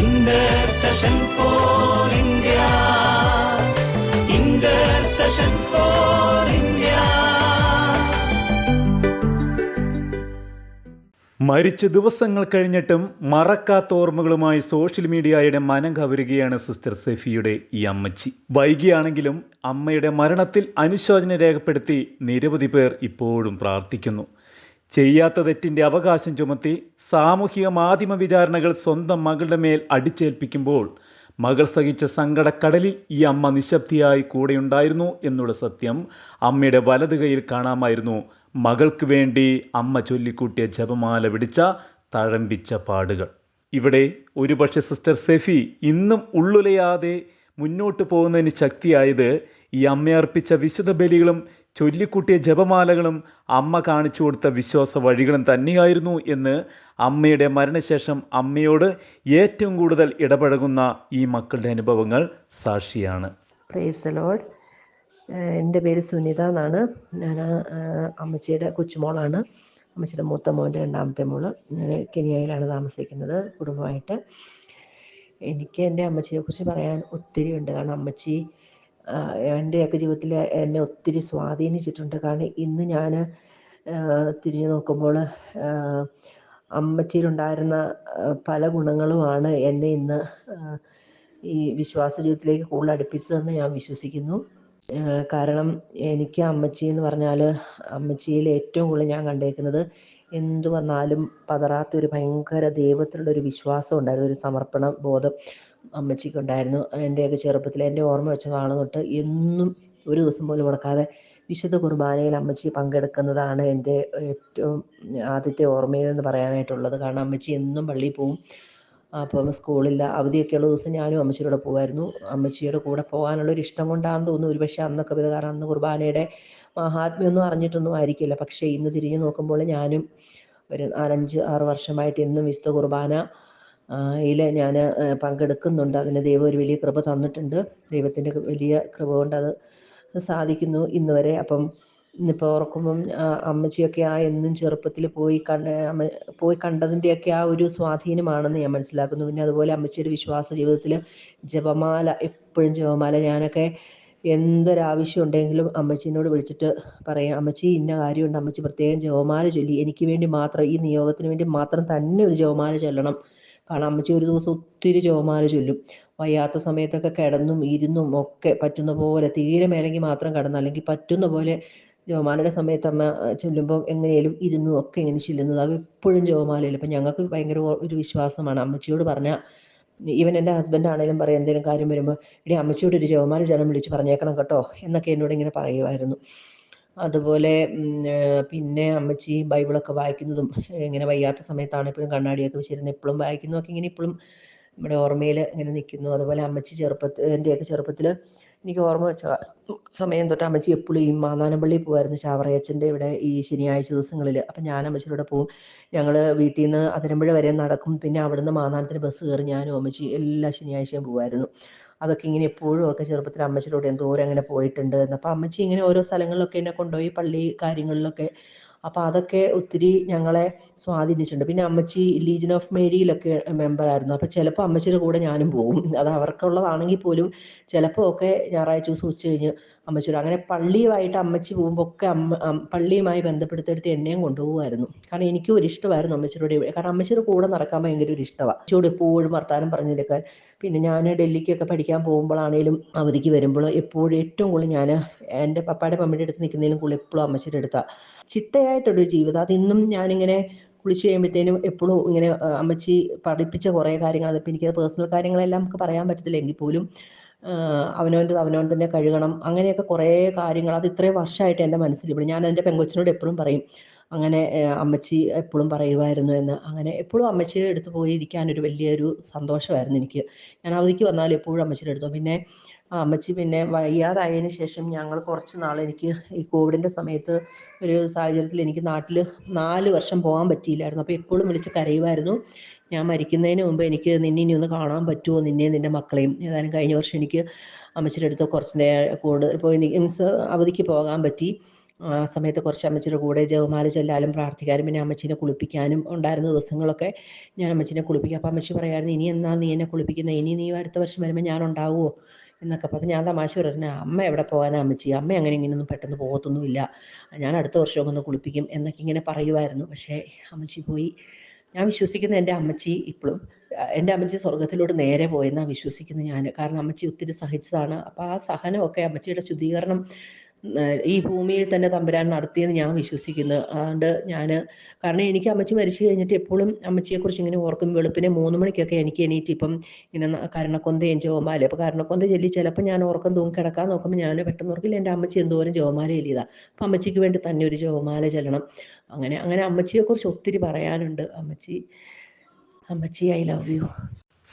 India. Intercession for India മരിച്ച ദിവസങ്ങൾ കഴിഞ്ഞിട്ടും മറക്കാത്ത ഓർമ്മകളുമായി സോഷ്യൽ മീഡിയയുടെ മനം കവരുകയാണ് സിസ്റ്റർ സെഫിയുടെ ഈ അമ്മച്ചി. വൈകിയാണെങ്കിലും അമ്മയുടെ മരണത്തിൽ അനുശോചനം രേഖപ്പെടുത്തി നിരവധി പേർ ഇപ്പോഴും പ്രാർത്ഥിക്കുന്നു. ചെയ്യാത്ത തെറ്റിന്റെ അവകാശം ചുമത്തി സാമൂഹിക മാധ്യമ വിചാരണകൾ സ്വന്തം മകളുടെ മേൽ അടിച്ചേൽപ്പിക്കുമ്പോൾ മകൾ സഹിച്ച സങ്കടക്കടലിൽ ഈ അമ്മ നിശബ്ദിയായി കൂടെയുണ്ടായിരുന്നു എന്നുള്ള സത്യം അമ്മയുടെ വലതു കൈയിൽ കാണാമായിരുന്നു. മകൾക്ക് വേണ്ടി അമ്മ ചൊല്ലിക്കൂട്ടിയ ജപമാല പിടിച്ച തഴമ്പിച്ച പാടുകൾ. ഇവിടെ ഒരുപക്ഷെ സിസ്റ്റർ സെഫി ഇന്നും ഉള്ളുലയാതെ മുന്നോട്ട് പോകുന്നതിന് ശക്തിയായത് ഈ അമ്മയർപ്പിച്ച വിശുദ്ധ ബലികളും ചൊല്ലിക്കൂട്ടിയ ജപമാലകളും അമ്മ കാണിച്ചു കൊടുത്ത വിശ്വാസ വഴികളും തന്നെയായിരുന്നു എന്ന് അമ്മയുടെ മരണശേഷം അമ്മയോട് ഏറ്റവും കൂടുതൽ ഇടപഴകുന്ന ഈ മക്കളുടെ അനുഭവങ്ങൾ സാക്ഷിയാണ്. ലോഡ് എന്റെ പേര് സുനിത എന്നാണ്. ഞാൻ അമ്മച്ചിയുടെ കൊച്ചുമോളാണ്. അമ്മച്ചിയുടെ മൂത്ത മോന്റെ രണ്ടാമത്തെ മോൾ. ഞാൻ കെനിയയിലാണ് താമസിക്കുന്നത് കുടുംബമായിട്ട്. എനിക്ക് എന്റെ അമ്മച്ചിയെക്കുറിച്ച് പറയാൻ ഒത്തിരി ഉണ്ട് കാരണം അമ്മച്ചി എന്റെയൊക്കെ ജീവിതത്തിൽ എന്നെ ഒത്തിരി സ്വാധീനിച്ചിട്ടുണ്ട്. കാരണം ഇന്ന് ഞാൻ തിരിഞ്ഞു നോക്കുമ്പോൾ അമ്മച്ചിയിലുണ്ടായിരുന്ന പല ഗുണങ്ങളുമാണ് എന്നെ ഇന്ന് ഈ വിശ്വാസ ജീവിതത്തിലേക്ക് കൂടുതൽ അടുപ്പിച്ചതെന്ന് ഞാൻ വിശ്വസിക്കുന്നു. കാരണം എനിക്ക് അമ്മച്ചി എന്ന് പറഞ്ഞാൽ അമ്മച്ചിയിൽ ഏറ്റവും കൂടുതൽ ഞാൻ കണ്ടേക്കുന്നത് എന്തു വന്നാലും പതറാത്ത ഒരു ഭയങ്കര ദൈവത്തിലുള്ള ഒരു വിശ്വാസം ഉണ്ടായിരുന്നു. ഒരു സമർപ്പണ ബോധം. അമ്മച്ചിക്ക് ഉണ്ടായിരുന്നു. എന്റെയൊക്കെ ചെറുപ്പത്തിൽ എന്റെ ഓർമ്മ വെച്ച നാളെ തൊട്ട് എന്നും ഒരു ദിവസം പോലും മുടക്കാതെ വിശുദ്ധ കുർബാനയിൽ അമ്മച്ചി പങ്കെടുക്കുന്നതാണ് എന്റെ ഏറ്റവും ആദ്യത്തെ എന്ന് പറയാനായിട്ടുള്ളത്. കാരണം അമ്മച്ചി എന്നും പള്ളിയിൽ പോവും. അപ്പം സ്കൂളില്ല അവധിയൊക്കെയുള്ള ദിവസം ഞാനും അമ്മച്ചിയുടെ പോകുമായിരുന്നു അമ്മച്ചിയുടെ കൂടെ പോകാനുള്ള ഒരു ഇഷ്ടം കൊണ്ടാന്ന് തോന്നുന്നു. ഒരുപക്ഷെ അന്നൊക്കെ ഇത് കാരണം അന്ന് കുർബാനയുടെ മഹാത്മ്യമൊന്നും അറിഞ്ഞിട്ടൊന്നും ആയിരിക്കില്ല. പക്ഷേ ഇന്ന് തിരിഞ്ഞു നോക്കുമ്പോൾ ഞാനും ഒരു നാലഞ്ച് ആറ് വർഷമായിട്ട് എന്നും വിശുദ്ധ കുർബാന യിൽ ഞാൻ പങ്കെടുക്കുന്നുണ്ട്. അതിന് ദൈവം ഒരു വലിയ കൃപ തന്നിട്ടുണ്ട്. ദൈവത്തിന്റെ വലിയ കൃപ കൊണ്ട് അത് സാധിക്കുന്നു ഇന്ന് വരെ. അപ്പം ഇന്നിപ്പോൾ ഓർക്കുമ്പം അമ്മച്ചിയൊക്കെ ആ എന്നും ചെറുപ്പത്തിൽ പോയി കണ്ട അമ്മ പോയി കണ്ടതിന്റെയൊക്കെ ആ ഒരു സ്വാധീനമാണെന്ന് ഞാൻ മനസ്സിലാക്കുന്നു. പിന്നെ അതുപോലെ അമ്മച്ചിയുടെ വിശ്വാസ ജീവിതത്തിൽ ജപമാല എപ്പോഴും ജപമാല. ഞാനൊക്കെ എന്തൊരാവശ്യം ഉണ്ടെങ്കിലും അമ്മച്ചീനോട് വിളിച്ചിട്ട് പറയാം അമ്മച്ചി ഇന്ന കാര്യമുണ്ട്. അമ്മച്ചി പ്രത്യേകം ജപമാല ചൊല്ലി. എനിക്ക് വേണ്ടി മാത്രം ഈ നിയോഗത്തിന് വേണ്ടി മാത്രം തന്നെ ഒരു ജപമാല ചൊല്ലണം. കാരണം അമ്മച്ചി ഒരു ദിവസം ഒത്തിരി ജപമാല ചൊല്ലും. വയ്യാത്ത സമയത്തൊക്കെ കിടന്നും ഇരുന്നും ഒക്കെ പറ്റുന്ന പോലെ തീരെ മേലെങ്കിൽ മാത്രം കിടന്നു അല്ലെങ്കിൽ പറ്റുന്ന പോലെ ജോമാലയുടെ സമയത്ത് അമ്മ ചൊല്ലുമ്പോൾ എങ്ങനെയും ഇരുന്നും ഒക്കെ ഇങ്ങനെ ചൊല്ലുന്നത്. അത് എപ്പോഴും ജോമാലയില്ല അപ്പം ഞങ്ങൾക്ക് ഭയങ്കര ഒരു വിശ്വാസമാണ്. അമ്മച്ചിയോട് പറഞ്ഞാൽ ഈവൻ എന്റെ ഹസ്ബൻഡ് ആണെങ്കിലും പറയും എന്തെങ്കിലും കാര്യം വരുമ്പോൾ ഇടി അമ്മച്ചിയോട് ഒരു ജോമാല ജനം വിളിച്ച് പറഞ്ഞേക്കണം കേട്ടോ എന്നൊക്കെ എന്നോട് ഇങ്ങനെ പറയുമായിരുന്നു. അതുപോലെ പിന്നെ അമ്മച്ചി ബൈബിളൊക്കെ വായിക്കുന്നതും ഇങ്ങനെ വയ്യാത്ത സമയത്താണ് എപ്പോഴും കണ്ണാടിയൊക്കെ വെച്ചിരുന്ന് എപ്പോഴും വായിക്കുന്നതൊക്കെ ഇങ്ങനെ ഇപ്പോഴും നമ്മുടെ ഓർമ്മയിൽ ഇങ്ങനെ നിൽക്കുന്നു. അതുപോലെ അമ്മച്ചി ചെറുപ്പത്തിൽ എന്റെയൊക്കെ ചെറുപ്പത്തിൽ എനിക്ക് ഓർമ്മ വെച്ച സമയം തൊട്ട് അമ്മച്ചി എപ്പോഴും ഈ മാന്നാനപ്പള്ളിയിൽ പോകുമായിരുന്നു ചാവറയച്ചന്റെ ഇവിടെ ഈ ശനിയാഴ്ച ദിവസങ്ങളിൽ അപ്പം ഞാൻ അമ്മച്ചിയുടെ പോവും. ഞങ്ങൾ വീട്ടിൽ നിന്ന് അതിരമ്പുഴ വരെ നടക്കും. പിന്നെ അവിടുന്ന് മാന്നാനത്തിന് ബസ് കയറി ഞാനും അമ്മച്ചി എല്ലാ ശനിയാഴ്ചയും പോകുമായിരുന്നു അതൊക്കെ ഇങ്ങനെ എപ്പോഴും ഒക്കെ ചെറുപ്പത്തിൽ അമ്മച്ചിയോട് എന്തോരം അങ്ങനെ പോയിട്ടുണ്ട്. അപ്പോൾ അമ്മച്ചി ഇങ്ങനെ ഓരോ സ്ഥലങ്ങളിലൊക്കെ എന്നെ കൊണ്ടുപോയി പള്ളി കാര്യങ്ങളിലൊക്കെ അപ്പോൾ അതൊക്കെ ഒത്തിരി ഞങ്ങളെ സ്വാധീനിച്ചിട്ടുണ്ട്. പിന്നെ അമ്മച്ചി ലീജൻ ഓഫ് മേരിയിലൊക്കെ മെമ്പർ ആയിരുന്നു. അപ്പോൾ ചിലപ്പോൾ അമ്മച്ചിയുടെ കൂടെ ഞാനും പോകും. അത് അവർക്കുള്ളതാണെങ്കിൽ പോലും ചിലപ്പോ ഒക്കെ ഞായറാഴ്ച ദിവസം ഉച്ച കഴിഞ്ഞ് അമ്മച്ചിയുടെ അങ്ങനെ പള്ളിയുമായിട്ട് അമ്മച്ചി പോകുമ്പോൾ ഒക്കെ അമ്മ പള്ളിയുമായി ബന്ധപ്പെടുത്തെടുത്ത് എന്നെയും കൊണ്ടുപോകുമായിരുന്നു കാരണം എനിക്കും ഒരു ഇഷ്ടമായിരുന്നു അമ്മച്ചിയുടെ. കാരണം അമ്മച്ചിയുടെ കൂടെ നടക്കാൻ ഭയങ്കര ഒരു ഇഷ്ടമാണ് അമ്മച്ചിയോട് എപ്പോഴും വർത്താനം പറഞ്ഞെടുക്കാൻ പിന്നെ ഞാൻ ഡൽഹിക്കൊക്കെ പഠിക്കാൻ പോകുമ്പോഴാണേലും അവധിക്ക് വരുമ്പോൾ എപ്പോഴും ഏറ്റവും കൂടുതൽ ഞാൻ എന്റെ പപ്പായുടെ മമ്മിയുടെ അടുത്ത് നിൽക്കുന്നതിലും കൂടുതൽ എപ്പോഴും അമ്മച്ചിയുടെ അടുത്താണ് ചിട്ടയായിട്ടൊരു ജീവിതം. അതിന്നും ഞാനിങ്ങനെ കുളിച്ച് കഴിയുമ്പോഴത്തേനും എപ്പോഴും ഇങ്ങനെ അമ്മച്ചി പഠിപ്പിച്ച കുറേ കാര്യങ്ങൾ അതിപ്പോൾ എനിക്ക് പേഴ്സണൽ കാര്യങ്ങളെല്ലാം നമുക്ക് പറയാൻ പറ്റത്തില്ല. എങ്കിൽ പോലും അവനവന്റെ അവനവൻ തന്നെ കഴുകണം. അങ്ങനെയൊക്കെ കുറേ കാര്യങ്ങൾ. അത് ഇത്രയും വർഷമായിട്ട് എന്റെ മനസ്സിൽ ഇവിടെ. ഞാൻ എന്റെ പെങ്കൊച്ചിനോട് എപ്പോഴും പറയും അങ്ങനെ അമ്മച്ചി എപ്പോഴും പറയുമായിരുന്നു എന്ന്. അങ്ങനെ എപ്പോഴും അമ്മച്ചിയുടെ അടുത്ത് പോയി ഇരിക്കാൻ ഒരു വലിയൊരു സന്തോഷമായിരുന്നു എനിക്ക്. ഞാൻ അവധിക്ക് വന്നാൽ എപ്പോഴും അമ്മച്ചിയുടെ അടുത്ത് പിന്നെ അമ്മച്ചി പിന്നെ വയ്യാതായതിനു ശേഷം ഞങ്ങൾ കുറച്ച് നാൾ എനിക്ക് ഈ കോവിഡിന്റെ സമയത്ത് ഒരു സാഹചര്യത്തിൽ എനിക്ക് നാട്ടിൽ നാല് വർഷം പോകാൻ പറ്റിയില്ലായിരുന്നു. അപ്പോൾ എപ്പോഴും വിളിച്ച് കരയുമായിരുന്നു. ഞാൻ മരിക്കുന്നതിന് മുമ്പ് എനിക്ക് നിന്നെ ഇനി ഒന്ന് കാണാൻ പറ്റുമോ നിന്നെയും നിന്റെ മക്കളെയും. ഏതായാലും കഴിഞ്ഞ വർഷം എനിക്ക് അമ്മച്ചിയുടെ അടുത്ത് കുറച്ച് നേരം കൂടുതൽ പോയി മീൻസ് അവധിക്ക് പോകാൻ പറ്റി. ആ സമയത്ത് കുറച്ച് അമ്മച്ചിയുടെ കൂടെ ജവമാല ചൊല്ലാനും പ്രാർത്ഥിക്കാനും പിന്നെ അമ്മച്ചിനെ കുളിപ്പിക്കാനും ഉണ്ടായിരുന്ന ദിവസങ്ങളൊക്കെ ഞാൻ അമ്മച്ചിനെ കുളിപ്പിക്കും. അപ്പോൾ അമ്മച്ചി പറയായിരുന്നു ഇനി എന്നാ നീ എന്നെ കുളിപ്പിക്കുന്നത് ഇനി നീ അടുത്ത വർഷം വരുമ്പോൾ ഞാൻ ഉണ്ടാവുമോ എന്നൊക്കെ പറഞ്ഞ് ഞാൻ തമാശ പറഞ്ഞു അമ്മ എവിടെ പോകാനാ അമ്മച്ചി? അമ്മ അങ്ങനെ ഇങ്ങനെയൊന്നും പെട്ടെന്ന് പോകത്തൊന്നുമില്ല. ഞാൻ അടുത്ത വർഷം ഒന്ന് കുളിപ്പിക്കും എന്നൊക്കെ ഇങ്ങനെ പറയുമായിരുന്നു. പക്ഷേ അമ്മച്ചി പോയി. ഞാൻ വിശ്വസിക്കുന്ന എന്റെ അമ്മച്ചി ഇപ്പോഴും എന്റെ അമ്മച്ചി സ്വർഗത്തിലോട്ട് നേരെ പോയെന്നാണ് വിശ്വസിക്കുന്നത് ഞാൻ. കാരണം അമ്മച്ചി ഒത്തിരി സഹിച്ചതാണ്. അപ്പോൾ ആ സഹനമൊക്കെ അമ്മച്ചിയുടെ ശുദ്ധീകരണം ഈ ഭൂമിയിൽ തന്നെ തമ്പുരാൻ നടത്തിയെന്ന് ഞാൻ വിശ്വസിക്കുന്നു. അതുകൊണ്ട് ഞാൻ കാരണം എനിക്ക് അമ്മച്ചി മരിച്ചു കഴിഞ്ഞിട്ട് എപ്പോഴും അമ്മച്ചിയെക്കുറിച്ച് ഇങ്ങനെ ഓർക്കും. വെളുപ്പിനെ മൂന്ന് മണിക്കൊക്കെ എനിക്ക് എണീറ്റ് ഇപ്പം ഇങ്ങനെ കരണക്കൊന്ത കരണക്കൊന്തയും ജോമാല അപ്പോൾ കരണക്കൊന്ത ചൊല്ലി ചിലപ്പോൾ ഞാൻ ഉറക്കം തൂങ്ങി കിടക്കാൻ നോക്കുമ്പോൾ ഞാൻ പെട്ടെന്ന് ഓർക്കില്ല എന്റെ അമ്മച്ചി എന്തോരം ജോമാല ചൊല്ലിയതാ അപ്പം അമ്മച്ചിക്ക് വേണ്ടി തന്നെ ഒരു ജോമാല ചെല്ലണം. അങ്ങനെ അങ്ങനെ അമ്മച്ചിയെക്കുറിച്ച് ഒത്തിരി പറയാനുണ്ട്. അമ്മച്ചി അമ്മച്ചി I love you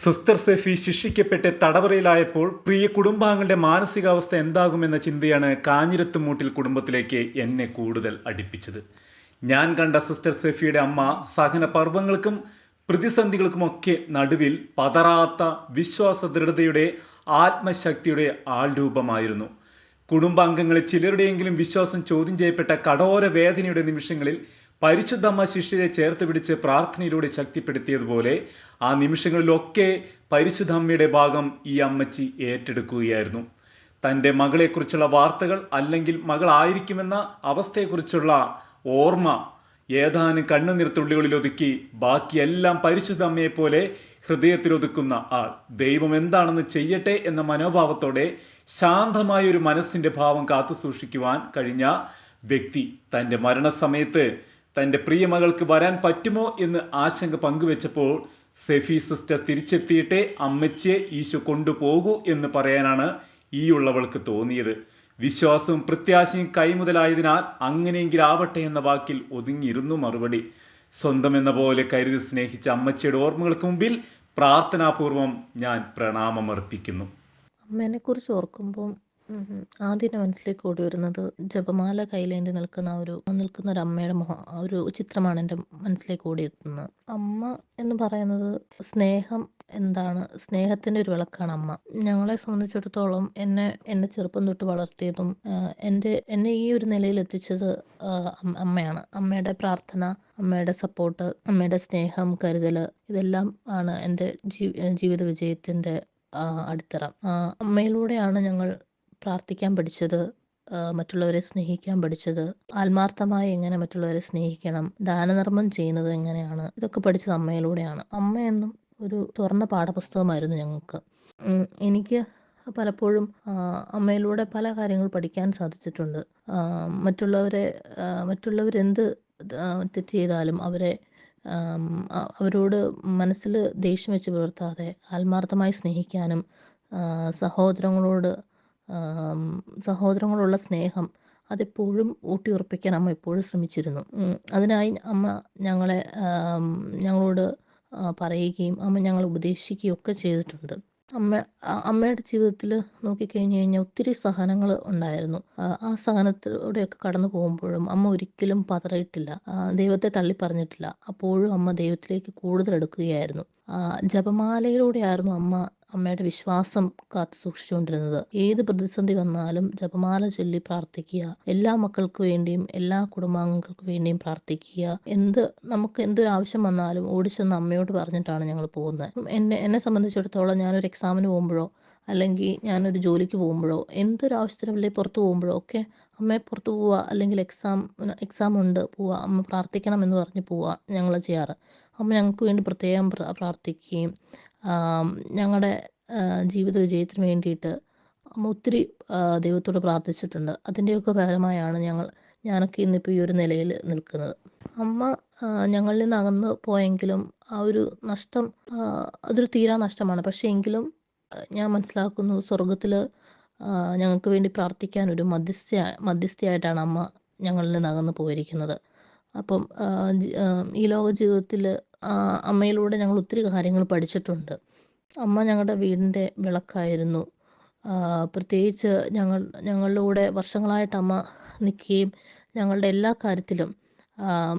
sister Sephy ശിക്ഷിക്കപ്പെട്ട് തടവറയിലായപ്പോൾ പ്രിയ കുടുംബാംഗങ്ങളുടെ മാനസികാവസ്ഥ എന്താകുമെന്ന ചിന്തയാണ് കാഞ്ഞിരത്തുമൂട്ടിൽ കുടുംബത്തിലേക്ക് എന്നെ കൂടുതൽ അടുപ്പിച്ചത്. ഞാൻ കണ്ട സിസ്റ്റർ സെഫിയുടെ അമ്മ സഹന പർവങ്ങൾക്കും പ്രതിസന്ധികൾക്കുമൊക്കെ നടുവിൽ പതറാത്ത വിശ്വാസ ദൃഢതയുടെ ആത്മശക്തിയുടെ ആൾരൂപമായിരുന്നു. കുടുംബാംഗങ്ങളിൽ ചിലരുടെയെങ്കിലും വിശ്വാസം ചോദ്യം ചെയ്യപ്പെട്ട കടോര വേദനയുടെ നിമിഷങ്ങളിൽ പരിശുദ്ധമ്മ ശിഷ്യരെ ചേർത്ത് പിടിച്ച് പ്രാർത്ഥനയിലൂടെ ശക്തിപ്പെടുത്തിയതുപോലെ ആ നിമിഷങ്ങളിലൊക്കെ പരിശുദ്ധമ്മയുടെ ഭാഗം ഈ അമ്മച്ചി ഏറ്റെടുക്കുകയായിരുന്നു. തന്റെ മകളെക്കുറിച്ചുള്ള വാർത്തകൾ അല്ലെങ്കിൽ മകളായിരിക്കുമെന്ന അവസ്ഥയെക്കുറിച്ചുള്ള ഓർമ്മ ഏതാനും കണ്ണുനീർത്തുള്ളികളിൽ ഒതുക്കി ബാക്കിയെല്ലാം പരിശുദ്ധ അമ്മയെപ്പോലെ ഹൃദയത്തിലൊതുക്കുന്ന ആൾ. ദൈവം എന്താണെന്ന് ചെയ്യട്ടെ എന്ന മനോഭാവത്തോടെ ശാന്തമായ ഒരു മനസ്സിന്റെ ഭാവം കാത്തു സൂക്ഷിക്കുവാൻ കഴിഞ്ഞ വ്യക്തി തന്റെ മരണസമയത്ത് തന്റെ പ്രിയമകൾക്ക് വരാൻ പറ്റുമോ എന്ന് ആശങ്ക പങ്കുവെച്ചപ്പോൾ സെഫി സിസ്റ്റർ തിരിച്ചെത്തിയിട്ടേ അമ്മച്ചിയെ ഈശോ കൊണ്ടുപോകൂ എന്ന് പറയാനാണ് ഈ ഉള്ളവൾക്ക് തോന്നിയത്. വിശ്വാസവും പ്രത്യാശയും കൈമുതലായതിനാൽ അങ്ങനെയെങ്കിൽ ആവട്ടെ എന്ന വാക്കിൽ ഒതുങ്ങിയിരുന്നു മറുപടി. സ്വന്തം എന്ന പോലെ കരുതി സ്നേഹിച്ച അമ്മച്ചിയുടെ ഓർമ്മകൾക്ക് മുമ്പിൽ പ്രാർത്ഥനാപൂർവം ഞാൻ പ്രണാമമർപ്പിക്കുന്നു. അമ്മേനെ കുറിച്ച് ഓർക്കുമ്പോൾ ആദ്യം എന്റെ മനസ്സിലേക്ക് ഓടി വരുന്നത് ജപമാല കയ്യിലേന്തി നിൽക്കുന്ന ഒരു നിൽക്കുന്ന ഒരു അമ്മയുടെ മുഖം ഒരു ചിത്രമാണ് എന്റെ മനസ്സിലേക്ക് ഓടിയെത്തുന്നത് അമ്മ എന്ന് പറയുന്നത് സ്നേഹം എന്താണ്? സ്നേഹത്തിന്റെ ഒരു വിളക്കാണ് അമ്മ. ഞങ്ങളെ സംബന്ധിച്ചിടത്തോളം എന്നെ എന്റെ ചെറുപ്പം തൊട്ട് വളർത്തിയതും എന്റെ എന്നെ ഈ ഒരു നിലയിൽ എത്തിച്ചത് അമ്മയാണ്. അമ്മയുടെ പ്രാർത്ഥന അമ്മയുടെ സപ്പോർട്ട് അമ്മയുടെ സ്നേഹം കരുതൽ ഇതെല്ലാം ആണ് എന്റെ ജീവിത വിജയത്തിന്റെ അടിത്തറ. അമ്മയിലൂടെയാണ് ഞങ്ങൾ പ്രാർത്ഥിക്കാൻ പഠിച്ചത് മറ്റുള്ളവരെ സ്നേഹിക്കാൻ പഠിച്ചത് ആത്മാർത്ഥമായി എങ്ങനെ മറ്റുള്ളവരെ സ്നേഹിക്കണം ദാനധർമ്മം ചെയ്യുന്നത് എങ്ങനെയാണ് ഇതൊക്കെ പഠിച്ചത് അമ്മയിലൂടെയാണ്. അമ്മയെന്നും ഒരു തുറന്ന പാഠപുസ്തകമായിരുന്നു ഞങ്ങൾക്ക്. എനിക്ക് പലപ്പോഴും അമ്മയിലൂടെ പല കാര്യങ്ങൾ പഠിക്കാൻ സാധിച്ചിട്ടുണ്ട്. മറ്റുള്ളവരെ മറ്റുള്ളവരെന്ത് തെറ്റ് ചെയ്താലും അവരെ അവരോട് മനസ്സിൽ ദേഷ്യം വെച്ച് പുലർത്താതെ ആത്മാർത്ഥമായി സ്നേഹിക്കാനും സഹോദരങ്ങളോട് സഹോദരങ്ങളോടുള്ള സ്നേഹം അതെപ്പോഴും ഊട്ടിയുറപ്പിക്കാൻ അമ്മ എപ്പോഴും ശ്രമിച്ചിരുന്നു. അതിനായി അമ്മ ഞങ്ങളെ ഞങ്ങളോട് പറയുകയും അമ്മ ഞങ്ങളെ ഉപദേശിക്കുകയും ഒക്കെ ചെയ്തിട്ടുണ്ട്. അമ്മ അമ്മയുടെ ജീവിതത്തിൽ നോക്കിക്കഴിഞ്ഞ് കഴിഞ്ഞാൽ ഒത്തിരി സഹനങ്ങൾ ഉണ്ടായിരുന്നു. ആ, സഹനത്തിലൂടെയൊക്കെ കടന്നു പോകുമ്പോഴും അമ്മ ഒരിക്കലും പതറിയിട്ടില്ല. ദൈവത്തെ തള്ളി പറഞ്ഞിട്ടില്ല. അപ്പോഴും അമ്മ ദൈവത്തിലേക്ക് കൂടുതൽ എടുക്കുകയായിരുന്നു ജപമാലയിലൂടെയായിരുന്നു അമ്മ അമ്മയുടെ വിശ്വാസം കാത്തു സൂക്ഷിച്ചുകൊണ്ടിരുന്നത്. ഏത് പ്രതിസന്ധി വന്നാലും ജപമാല ചൊല്ലി പ്രാർത്ഥിക്കുക. എല്ലാ മക്കൾക്ക് വേണ്ടിയും എല്ലാ കുടുംബാംഗങ്ങൾക്ക് വേണ്ടിയും പ്രാർത്ഥിക്കുക. എന്ത് നമുക്ക് എന്തൊരു ആവശ്യം വന്നാലും ഓടിച്ചെന്ന് അമ്മയോട് പറഞ്ഞിട്ടാണ് ഞങ്ങൾ പോകുന്നത്. എന്നെ എന്നെ സംബന്ധിച്ചിടത്തോളം ഞാനൊരു എക്സാമിന് പോകുമ്പോഴോ അല്ലെങ്കിൽ ഞാനൊരു ജോലിക്ക് പോകുമ്പോഴോ എന്തൊരു ആവശ്യത്തിന് വലിയ പുറത്ത് പോകുമ്പോഴോ ഒക്കെ അമ്മയെ പുറത്ത് പോവുക അല്ലെങ്കിൽ എക്സാം എക്സാം ഉണ്ട് പോവുക അമ്മ പ്രാർത്ഥിക്കണം എന്ന് പറഞ്ഞ് പോവുക ഞങ്ങൾ ചെയ്യാറ്. അമ്മ ഞങ്ങൾക്ക് വേണ്ടി പ്രത്യേകം പ്ര- പ്രാർത്ഥിക്കുകയും ഞങ്ങളുടെ ജീവിത വിജയത്തിന് വേണ്ടിയിട്ട് ഒത്തിരി ദൈവത്തോട് പ്രാർത്ഥിച്ചിട്ടുണ്ട്. അതിന്റെയൊക്കെ ഫലമായാണ് ഞങ്ങൾ ഞാനൊക്കെ ഇന്നിപ്പോൾ ഈ ഒരു നിലയിൽ നിൽക്കുന്നത്. അമ്മ ഞങ്ങളിൽ നിന്ന് അകന്ന് പോയെങ്കിലും ആ ഒരു നഷ്ടം അതൊരു തീരാ നഷ്ടമാണ്. പക്ഷേ എങ്കിലും ഞാൻ മനസ്സിലാക്കുന്നു സ്വർഗത്തിൽ ഞങ്ങൾക്ക് വേണ്ടി പ്രാർത്ഥിക്കാൻ ഒരു മധ്യസ്ഥ മധ്യസ്ഥയായിട്ടാണ് അമ്മ ഞങ്ങളിൽ നിന്ന് അകന്ന് പോയിരിക്കുന്നത്. അപ്പം ഈ ലോക ജീവിതത്തിൽ അമ്മയിലൂടെ ഞങ്ങൾ ഒത്തിരി കാര്യങ്ങൾ പഠിച്ചിട്ടുണ്ട്. അമ്മ ഞങ്ങളുടെ വീടിന്റെ വിളക്കായിരുന്നു. പ്രത്യേകിച്ച് ഞങ്ങൾ ഞങ്ങളുടെ കൂടെ വർഷങ്ങളായിട്ട് അമ്മ നിൽക്കുകയും ഞങ്ങളുടെ എല്ലാ കാര്യത്തിലും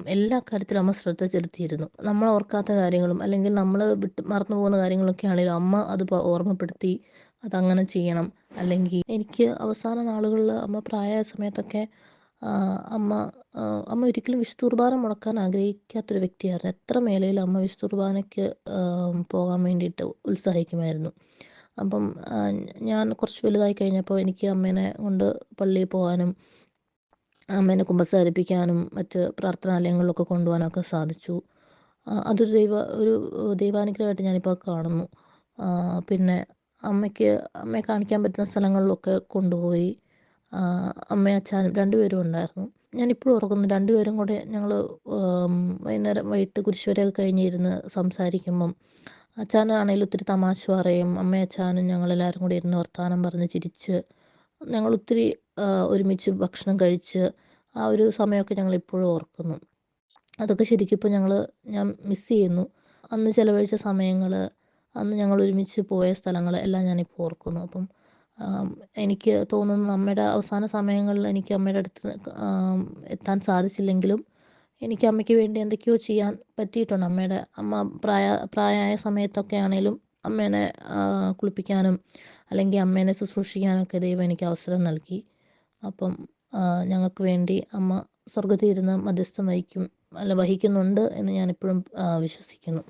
എല്ലാ കാര്യത്തിലും അമ്മ ശ്രദ്ധ ചെലുത്തിയിരുന്നു. നമ്മൾ ഓർക്കാത്ത കാര്യങ്ങളും അല്ലെങ്കിൽ നമ്മൾ വിട്ട് മറന്നു പോകുന്ന കാര്യങ്ങളൊക്കെ ആണെങ്കിലും അമ്മ അത് ഓർമ്മപ്പെടുത്തി അതങ്ങനെ ചെയ്യണം. അല്ലെങ്കിൽ എനിക്ക് അവസാന നാളുകളിൽ അമ്മ പ്രായമായ സമയത്തൊക്കെ അമ്മ അമ്മ ഒരിക്കലും വിശുദ്ധ കുർബാന മുടക്കാൻ ആഗ്രഹിക്കാത്തൊരു വ്യക്തിയായിരുന്നു. എത്ര മേലയിലും അമ്മ വിശുദ്ധ കുർബാനയ്ക്ക് പോകാൻ വേണ്ടിയിട്ട് ഉത്സാഹിക്കുമായിരുന്നു. അപ്പം ഞാൻ കുറച്ച് വലുതായി കഴിഞ്ഞപ്പോൾ എനിക്ക് അമ്മേനെ കൊണ്ട് പള്ളിയിൽ പോകാനും അമ്മേനെ കുമ്പസാരിപ്പിക്കാനും മറ്റ് പ്രാർത്ഥനാലയങ്ങളിലൊക്കെ കൊണ്ടുപോകാനൊക്കെ സാധിച്ചു. അതൊരു ദൈവ ഒരു ദൈവാനുഗ്രഹമായിട്ട് ഞാനിപ്പോൾ കാണുന്നു. പിന്നെ അമ്മയ്ക്ക് അമ്മയെ കാണിക്കാൻ പറ്റുന്ന സ്ഥലങ്ങളിലൊക്കെ കൊണ്ടുപോയി. ആ, അമ്മയും അച്ഛനും രണ്ടുപേരും ഉണ്ടായിരുന്നു. ഞാനിപ്പോഴും ഓർക്കുന്നു രണ്ടുപേരും കൂടെ ഞങ്ങൾ വൈകുന്നേരം വൈകിട്ട് കുരിശുവരെയൊക്കെ കഴിഞ്ഞിരുന്ന് സംസാരിക്കുമ്പം അച്ഛനാണെങ്കിലും ഒത്തിരി തമാശ പറയും. അമ്മയും അച്ഛനും ഞങ്ങളെല്ലാവരും കൂടി ഇരുന്ന് വർത്തമാനം പറഞ്ഞ് ചിരിച്ച് ഞങ്ങൾ ഒത്തിരി ഒരുമിച്ച് ഭക്ഷണം കഴിച്ച് ആ ഒരു സമയമൊക്കെ ഞങ്ങൾ ഇപ്പോഴും ഓർക്കുന്നു. അതൊക്കെ ശരിക്കും ഇപ്പോൾ ഞങ്ങൾ ഞാൻ മിസ് ചെയ്യുന്നു. അന്ന് ചിലവഴിച്ച സമയങ്ങൾ അന്ന് ഞങ്ങൾ ഒരുമിച്ച് പോയ സ്ഥലങ്ങൾ എല്ലാം ഞാനിപ്പോൾ ഓർക്കുന്നു. അപ്പം എനിക്ക് തോന്നുന്നു അമ്മയുടെ അവസാന സമയങ്ങളിൽ എനിക്ക് അമ്മയുടെ അടുത്ത് എത്താൻ സാധിച്ചില്ലെങ്കിലും എനിക്ക് അമ്മയ്ക്ക് വേണ്ടി എന്തൊക്കെയോ ചെയ്യാൻ പറ്റിയിട്ടുണ്ട്. അമ്മയുടെ അമ്മ പ്രായ പ്രായമായ സമയത്തൊക്കെ ആണെങ്കിലും അമ്മേനെ കുളിപ്പിക്കാനും അല്ലെങ്കിൽ അമ്മേനെ ശുശ്രൂഷിക്കാനൊക്കെ ദൈവം എനിക്ക് അവസരം നൽകി. അപ്പം ഞങ്ങൾക്ക് വേണ്ടി അമ്മ സ്വർഗത്തിൽ ഇരുന്ന് മധ്യസ്ഥം വഹിക്കും അല്ല വഹിക്കുന്നുണ്ട് എന്ന് ഞാനിപ്പോഴും വിശ്വസിക്കുന്നു.